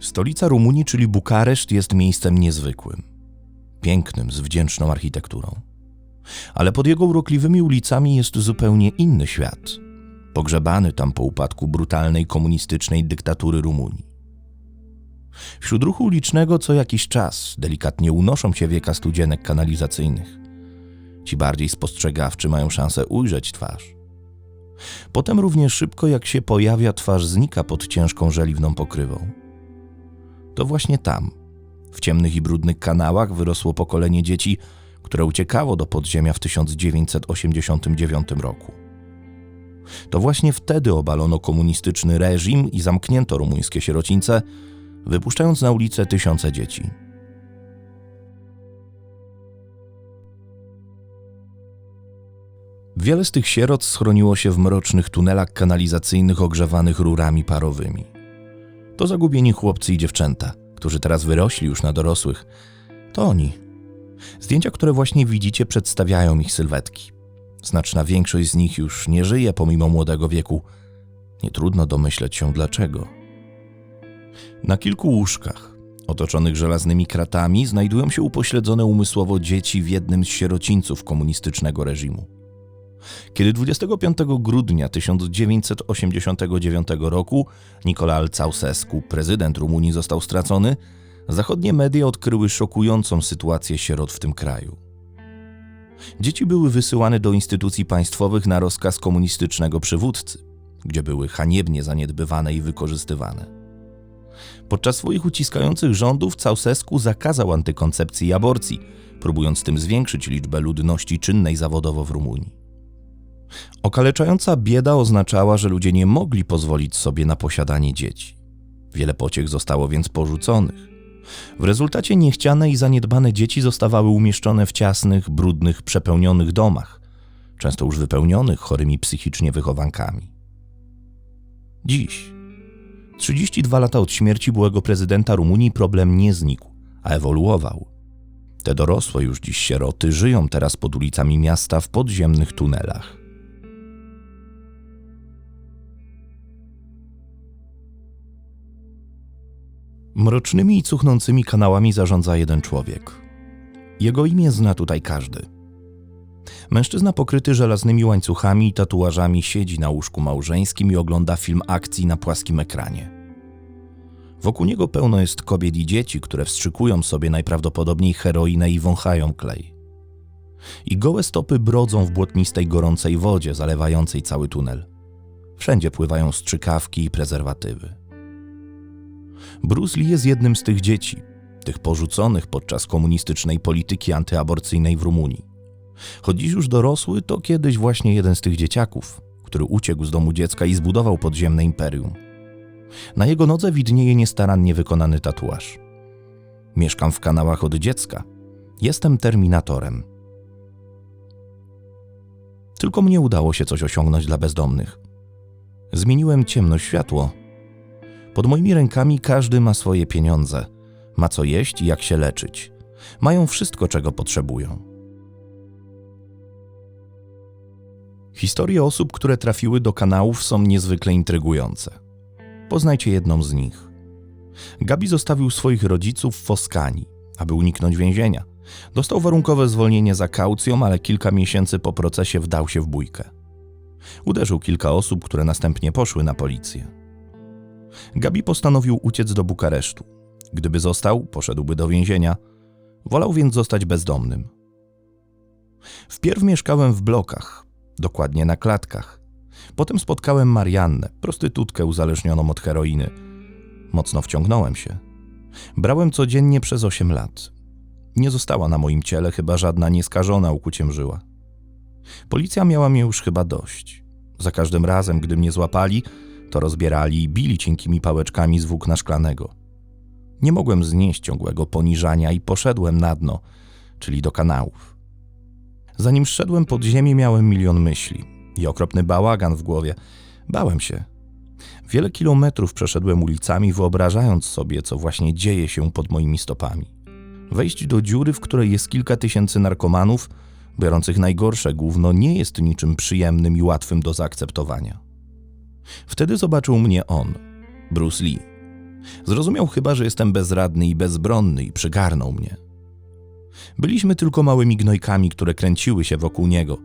Stolica Rumunii, czyli Bukareszt, jest miejscem niezwykłym. Pięknym, z wdzięczną architekturą. Ale pod jego urokliwymi ulicami jest zupełnie inny świat. Pogrzebany tam po upadku brutalnej komunistycznej dyktatury Rumunii. Wśród ruchu ulicznego co jakiś czas delikatnie unoszą się wieka studzienek kanalizacyjnych. Ci bardziej spostrzegawczy mają szansę ujrzeć twarz. Potem równie szybko jak się pojawia, twarz znika pod ciężką żeliwną pokrywą. To właśnie tam, w ciemnych i brudnych kanałach, wyrosło pokolenie dzieci, które uciekało do podziemia w 1989 roku. To właśnie wtedy obalono komunistyczny reżim i zamknięto rumuńskie sierocińce, wypuszczając na ulicę tysiące dzieci. Wiele z tych sierot schroniło się w mrocznych tunelach kanalizacyjnych ogrzewanych rurami parowymi. To zagubieni chłopcy i dziewczęta, którzy teraz wyrośli już na dorosłych. To oni. Zdjęcia, które właśnie widzicie, przedstawiają ich sylwetki. Znaczna większość z nich już nie żyje pomimo młodego wieku. Nie trudno domyśleć się dlaczego. Na kilku łóżkach, otoczonych żelaznymi kratami, znajdują się upośledzone umysłowo dzieci w jednym z sierocińców komunistycznego reżimu. Kiedy 25 grudnia 1989 roku Nicolae Ceausescu, prezydent Rumunii, został stracony, zachodnie media odkryły szokującą sytuację sierot w tym kraju. Dzieci były wysyłane do instytucji państwowych na rozkaz komunistycznego przywódcy, gdzie były haniebnie zaniedbywane i wykorzystywane. Podczas swoich uciskających rządów Ceausescu zakazał antykoncepcji i aborcji, próbując tym zwiększyć liczbę ludności czynnej zawodowo w Rumunii. Okaleczająca bieda oznaczała, że ludzie nie mogli pozwolić sobie na posiadanie dzieci. Wiele pociech zostało więc porzuconych. W rezultacie niechciane i zaniedbane dzieci zostawały umieszczone w ciasnych, brudnych, przepełnionych domach, często już wypełnionych chorymi psychicznie wychowankami. Dziś, 32 lata od śmierci byłego prezydenta Rumunii, problem nie znikł, a ewoluował. Te dorosłe już dziś sieroty żyją teraz pod ulicami miasta w podziemnych tunelach. Mrocznymi i cuchnącymi kanałami zarządza jeden człowiek. Jego imię zna tutaj każdy. Mężczyzna pokryty żelaznymi łańcuchami i tatuażami siedzi na łóżku małżeńskim i ogląda film akcji na płaskim ekranie. Wokół niego pełno jest kobiet i dzieci, które wstrzykują sobie najprawdopodobniej heroinę i wąchają klej. I gołe stopy brodzą w błotnistej, gorącej wodzie zalewającej cały tunel. Wszędzie pływają strzykawki i prezerwatywy. Bruce Lee jest jednym z tych dzieci, tych porzuconych podczas komunistycznej polityki antyaborcyjnej w Rumunii. Choć dziś już dorosły, to kiedyś właśnie jeden z tych dzieciaków, który uciekł z domu dziecka i zbudował podziemne imperium. Na jego nodze widnieje niestarannie wykonany tatuaż. Mieszkam w kanałach od dziecka. Jestem terminatorem. Tylko mnie udało się coś osiągnąć dla bezdomnych. Zmieniłem ciemno światło, pod moimi rękami każdy ma swoje pieniądze, ma co jeść i jak się leczyć. Mają wszystko, czego potrzebują. Historie osób, które trafiły do kanałów, są niezwykle intrygujące. Poznajcie jedną z nich. Gabi zostawił swoich rodziców w Foskani, aby uniknąć więzienia. Dostał warunkowe zwolnienie za kaucją, ale kilka miesięcy po procesie wdał się w bójkę. Uderzył kilka osób, które następnie poszły na policję. Gabi postanowił uciec do Bukaresztu. Gdyby został, poszedłby do więzienia. Wolał więc zostać bezdomnym. Wpierw mieszkałem w blokach, dokładnie na klatkach. Potem spotkałem Mariannę, prostytutkę uzależnioną od heroiny. Mocno wciągnąłem się. Brałem codziennie przez 8 lat. Nie została na moim ciele chyba żadna nieskażona ukuciem żyła. Policja miała mnie już chyba dość. Za każdym razem, gdy mnie złapali, to rozbierali i bili cienkimi pałeczkami z włókna szklanego. Nie mogłem znieść ciągłego poniżania i poszedłem na dno, czyli do kanałów. Zanim szedłem pod ziemię, miałem milion myśli i okropny bałagan w głowie. Bałem się. Wiele kilometrów przeszedłem ulicami, wyobrażając sobie, co właśnie dzieje się pod moimi stopami. Wejść do dziury, w której jest kilka tysięcy narkomanów, biorących najgorsze gówno, nie jest niczym przyjemnym i łatwym do zaakceptowania. Wtedy zobaczył mnie on, Bruce Lee. Zrozumiał chyba, że jestem bezradny i bezbronny i przygarnął mnie. Byliśmy tylko małymi gnojkami, które kręciły się wokół niego,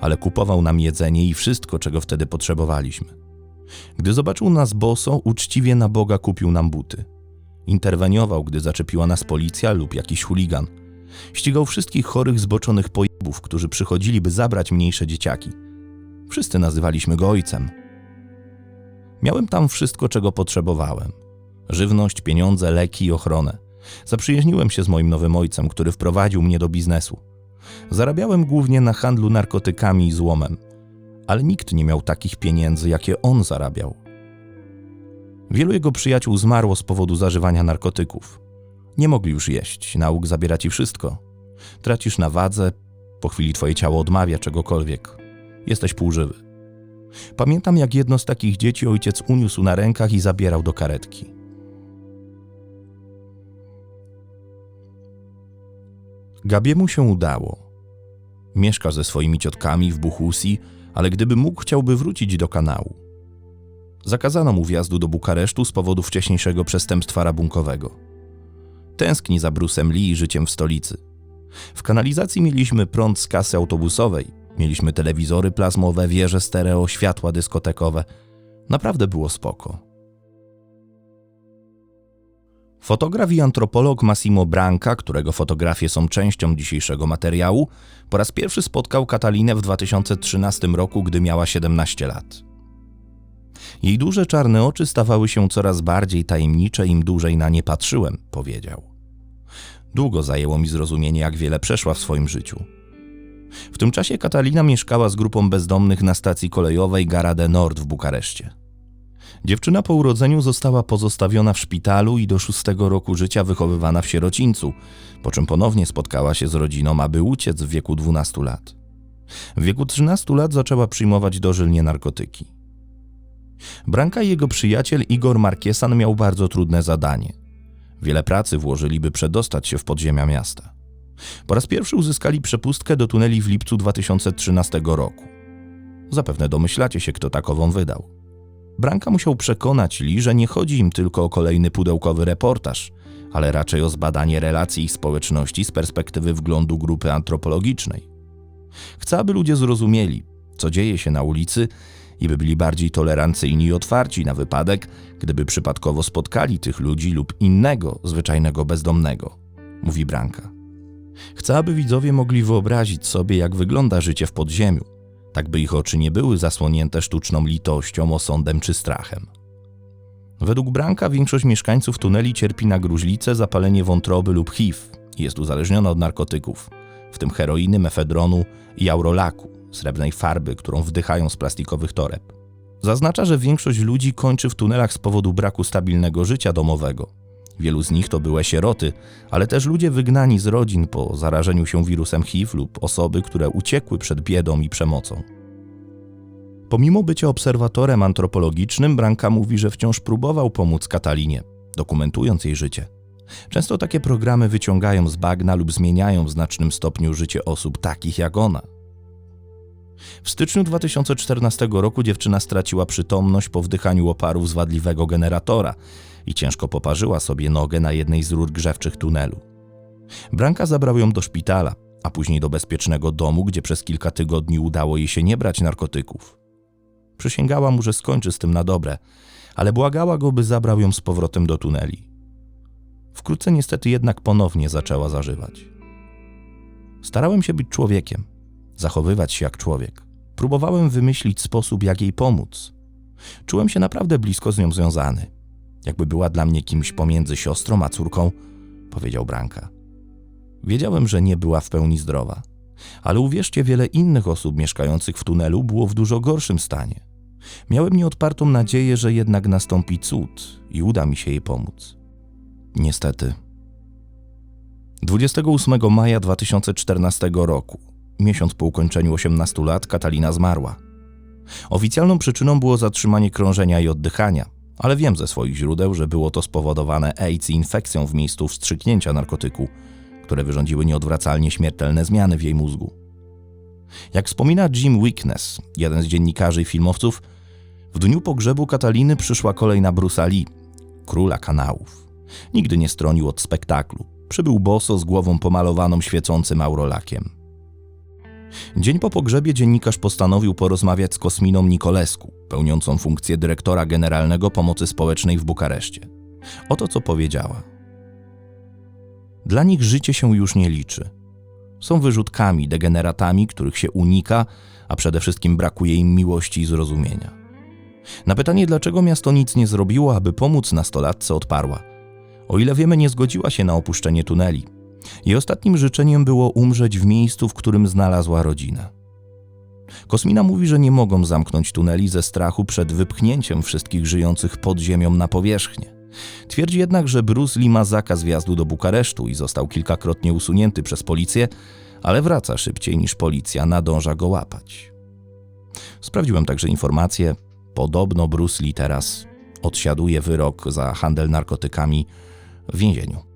ale kupował nam jedzenie i wszystko, czego wtedy potrzebowaliśmy. Gdy zobaczył nas boso, uczciwie na Boga kupił nam buty. Interweniował, gdy zaczepiła nas policja lub jakiś chuligan. Ścigał wszystkich chorych, zboczonych pojebów, którzy przychodzili, by zabrać mniejsze dzieciaki. Wszyscy nazywaliśmy go ojcem. Miałem tam wszystko, czego potrzebowałem. Żywność, pieniądze, leki i ochronę. Zaprzyjaźniłem się z moim nowym ojcem, który wprowadził mnie do biznesu. Zarabiałem głównie na handlu narkotykami i złomem, ale nikt nie miał takich pieniędzy, jakie on zarabiał. Wielu jego przyjaciół zmarło z powodu zażywania narkotyków. Nie mogli już jeść, nauk zabiera ci wszystko. Tracisz na wadze, po chwili twoje ciało odmawia czegokolwiek. Jesteś półżywy. Pamiętam, jak jedno z takich dzieci ojciec uniósł na rękach i zabierał do karetki. Gabiemu się udało. Mieszka ze swoimi ciotkami w Buchusi, ale gdyby mógł, chciałby wrócić do kanału. Zakazano mu wjazdu do Bukaresztu z powodu wcześniejszego przestępstwa rabunkowego. Tęskni za Brusem Lee i życiem w stolicy. W kanalizacji mieliśmy prąd z kasy autobusowej, mieliśmy telewizory plazmowe, wieże stereo, światła dyskotekowe. Naprawdę było spoko. Fotograf i antropolog Massimo Branca, którego fotografie są częścią dzisiejszego materiału, po raz pierwszy spotkał Katalinę w 2013 roku, gdy miała 17 lat. Jej duże czarne oczy stawały się coraz bardziej tajemnicze, im dłużej na nie patrzyłem, powiedział. Długo zajęło mi zrozumienie, jak wiele przeszła w swoim życiu. W tym czasie Katalina mieszkała z grupą bezdomnych na stacji kolejowej Gara de Nord w Bukareszcie. Dziewczyna po urodzeniu została pozostawiona w szpitalu i do szóstego roku życia wychowywana w sierocińcu, po czym ponownie spotkała się z rodziną, aby uciec w wieku 12 lat. W wieku 13 lat zaczęła przyjmować dożylnie narkotyki. Branka i jego przyjaciel Igor Markiesan miał bardzo trudne zadanie. Wiele pracy włożyli, by przedostać się w podziemia miasta. Po raz pierwszy uzyskali przepustkę do tuneli w lipcu 2013 roku. Zapewne domyślacie się, kto takową wydał. Branka musiał przekonać Li, że nie chodzi im tylko o kolejny pudełkowy reportaż, ale raczej o zbadanie relacji ich społeczności z perspektywy wglądu grupy antropologicznej. Chce, aby ludzie zrozumieli, co dzieje się na ulicy i by byli bardziej tolerancyjni i otwarci na wypadek, gdyby przypadkowo spotkali tych ludzi lub innego zwyczajnego bezdomnego, mówi Branka. Chce, aby widzowie mogli wyobrazić sobie, jak wygląda życie w podziemiu, tak by ich oczy nie były zasłonięte sztuczną litością, osądem czy strachem. Według Branka większość mieszkańców tuneli cierpi na gruźlicę, zapalenie wątroby lub HIV i jest uzależniona od narkotyków, w tym heroiny, mefedronu i aurolaku, srebrnej farby, którą wdychają z plastikowych toreb. Zaznacza, że większość ludzi kończy w tunelach z powodu braku stabilnego życia domowego. Wielu z nich to były sieroty, ale też ludzie wygnani z rodzin po zarażeniu się wirusem HIV lub osoby, które uciekły przed biedą i przemocą. Pomimo bycia obserwatorem antropologicznym, Branka mówi, że wciąż próbował pomóc Katalinie, dokumentując jej życie. Często takie programy wyciągają z bagna lub zmieniają w znacznym stopniu życie osób takich jak ona. W styczniu 2014 roku dziewczyna straciła przytomność po wdychaniu oparów z wadliwego generatora i ciężko poparzyła sobie nogę na jednej z rur grzewczych tunelu. Branka zabrał ją do szpitala, a później do bezpiecznego domu, gdzie przez kilka tygodni udało jej się nie brać narkotyków. Przysięgała mu, że skończy z tym na dobre, ale błagała go, by zabrał ją z powrotem do tuneli. Wkrótce niestety jednak ponownie zaczęła zażywać. Starałem się być człowiekiem, zachowywać się jak człowiek. Próbowałem wymyślić sposób, jak jej pomóc. Czułem się naprawdę blisko z nią związany. Jakby była dla mnie kimś pomiędzy siostrą a córką, powiedział Branka. Wiedziałem, że nie była w pełni zdrowa, ale uwierzcie, wiele innych osób mieszkających w tunelu było w dużo gorszym stanie. Miałem nieodpartą nadzieję, że jednak nastąpi cud i uda mi się jej pomóc. Niestety. 28 maja 2014 roku, miesiąc po ukończeniu 18 lat, Katalina zmarła. Oficjalną przyczyną było zatrzymanie krążenia i oddychania, ale wiem ze swoich źródeł, że było to spowodowane AIDS i infekcją w miejscu wstrzyknięcia narkotyku, które wyrządziły nieodwracalnie śmiertelne zmiany w jej mózgu. Jak wspomina Jim Weakness, jeden z dziennikarzy i filmowców, w dniu pogrzebu Kataliny przyszła kolej na Bruce'a Lee, króla kanałów. Nigdy nie stronił od spektaklu. Przybył boso z głową pomalowaną świecącym aurolakiem. Dzień po pogrzebie dziennikarz postanowił porozmawiać z Kosminą Nikolesku, pełniącą funkcję dyrektora generalnego pomocy społecznej w Bukareszcie. Oto co powiedziała. Dla nich życie się już nie liczy. Są wyrzutkami, degeneratami, których się unika, a przede wszystkim brakuje im miłości i zrozumienia. Na pytanie, dlaczego miasto nic nie zrobiło, aby pomóc nastolatce, odparła. O ile wiemy, nie zgodziła się na opuszczenie tuneli. Jej ostatnim życzeniem było umrzeć w miejscu, w którym znalazła rodzinę. Kosmina mówi, że nie mogą zamknąć tuneli ze strachu przed wypchnięciem wszystkich żyjących pod ziemią na powierzchnię. Twierdzi jednak, że Bruce Lee ma zakaz wjazdu do Bukaresztu i został kilkakrotnie usunięty przez policję, ale wraca szybciej niż policja nadąża go łapać. Sprawdziłem także informację. Podobno Bruce Lee teraz odsiaduje wyrok za handel narkotykami w więzieniu.